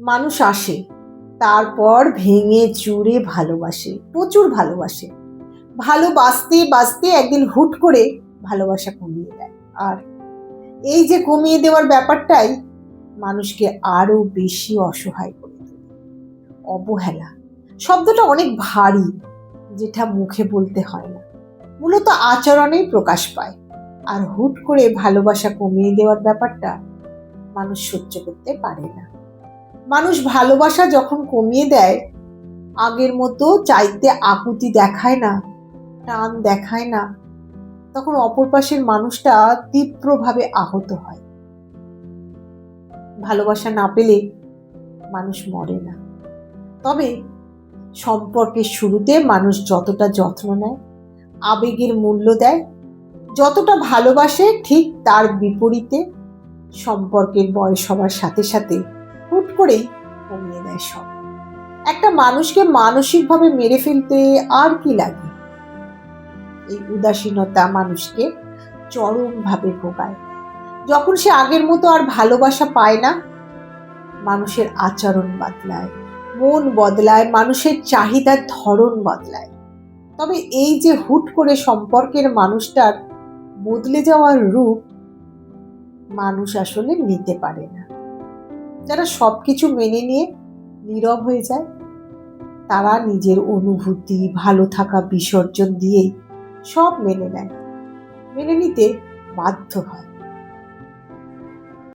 মানুষ আসে, তারপর ভেঙে চুরে ভালোবাসে, প্রচুর ভালোবাসে। ভালোবাসতে বাসতে একদিন হুট করে ভালোবাসা কমিয়ে দেয়। আর এই যে কমিয়ে দেওয়ার ব্যাপারটাই মানুষকে আরও বেশি অসহায় করে অবহেলা। শব্দটা অনেক ভারী, যেটা মুখে বলতে হয় না। মূলত আচরণেই প্রকাশ পায়। আর হুট করে ভালোবাসা কমিয়ে দেওয়ার ব্যাপারটা মানুষ সহ্য করতে পারে না। মানুষ ভালোবাসা যখন কমিয়ে দেয়, আগের মতো চাইতে আকুতি দেখায় না, টান দেখায় না, তখন অপর পাশের মানুষটা তীব্রভাবে আহত হয়। ভালোবাসা না পেলে মানুষ মরে না। তবে সম্পর্কের শুরুতে মানুষ যতটা যত্ন নেয়, আবেগের মূল্য দেয়, যতটা ভালোবাসে ঠিক তার বিপরীতে সম্পর্কের বয়স হওয়ার সাথে সাথে হুট করেই কমিয়ে দেয় সব। একটা মানুষকে মানসিকভাবে মেরে ফেলতে আর কি লাগে? এই উদাসীনতা মানুষকে চরমভাবে ভোগায়। যখন সে আগের মতো আর ভালোবাসা পায় না, মানুষের আচরণ বদলায়, মন বদলায়, মানুষের চাহিদার ধরন বদলায়। তবে এই যে হুট করে সম্পর্কের মানুষটার বদলে যাওয়ার রূপ মানুষ আসলে নিতে পারে না। যারা সব কিছু মেনে নিয়ে নীরব হয়ে যায়, তারা নিজের অনুভূতি, ভালো থাকা বিসর্জন দিয়েই সব মেনে নেয়। মেনে নিতে বাধ্য হয়।